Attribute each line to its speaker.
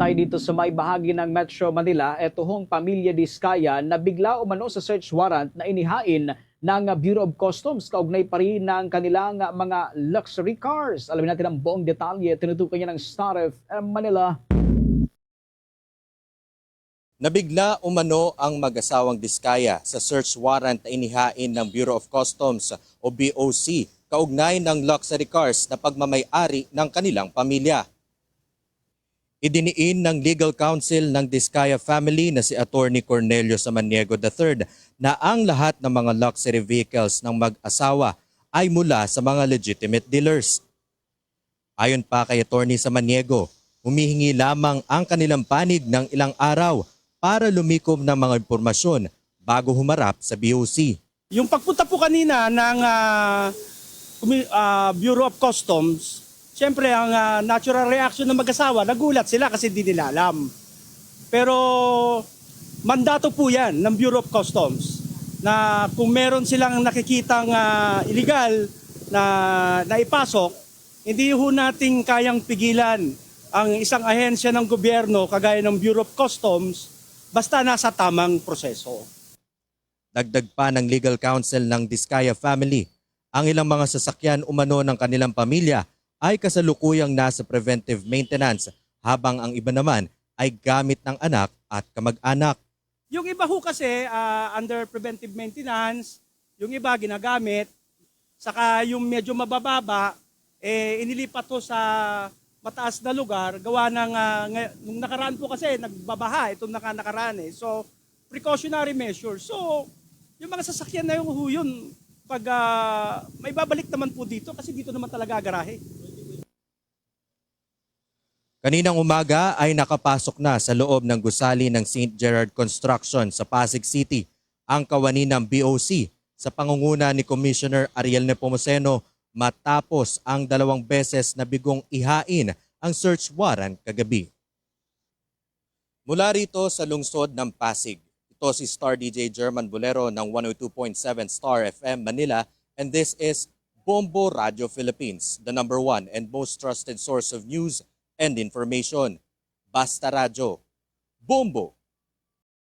Speaker 1: tayo dito sa may bahagi ng Metro Manila. Ito hong pamilya Diskaya na bigla umano sa search warrant na inihain ng Bureau of Customs kaugnay pa rin ng kanilang mga luxury cars. Alamin natin ang buong detalye. Tinutukan niya ng Star FM Manila.
Speaker 2: Nabigla umano ang mag-asawang Diskaya sa search warrant na inihain ng Bureau of Customs o BOC kaugnay ng luxury cars na pagmamay-ari ng kanilang pamilya. Idiniin ng legal counsel ng Diskaya family na si Attorney Cornelio Samaniego III na ang lahat ng mga luxury vehicles ng mag-asawa ay mula sa mga legitimate dealers. Ayon pa kay Attorney Samaniego, humihingi lamang ang kanilang panig ng ilang araw para lumikom ng mga impormasyon bago humarap sa BOC.
Speaker 3: Yung pagpunta po kanina ng Kumi- ah, Bureau of Customs, siyempre ang ah, natural reaction ng mag-asawa, nagulat sila kasi di nila alam. Pero mandato po yan ng Bureau of Customs na kung meron silang nakikitang ah, illegal na naipasok, hindi ho nating kayang pigilan ang isang ahensya ng gobyerno kagaya ng Bureau of Customs basta nasa tamang proseso.
Speaker 2: Dagdag pa ng legal counsel ng Diskaya family, ang ilang mga sasakyan umano ng kanilang pamilya ay kasalukuyang nasa preventive maintenance habang ang iba naman ay gamit ng anak at kamag-anak.
Speaker 3: Yung iba ho kasi ah, under preventive maintenance, yung iba ginagamit, saka yung medyo mabababa, eh, inilipat ho sa mataas na lugar, gawa ng, ngay- nung nakaraan po kasi, nagbabaha itong naka nakaraan eh. So, precautionary measures. So, yung mga sasakyan na yung ho yun, pag ah, may babalik naman po dito, kasi dito naman talaga garahe.
Speaker 2: Kaninang umaga ay nakapasok na sa loob ng gusali ng St. Gerard Construction sa Pasig City ang kawani ng BOC sa pangunguna ni Commissioner Ariel Nepomuceno matapos ang dalawang beses na bigong ihain ang search warrant kagabi. Mula rito sa lungsod ng Pasig, ito si Star DJ German Bolero ng 102.7 Star FM Manila and this is Bombo Radio Philippines, the number one and most trusted source of news and information. Basta Radyo. Bombo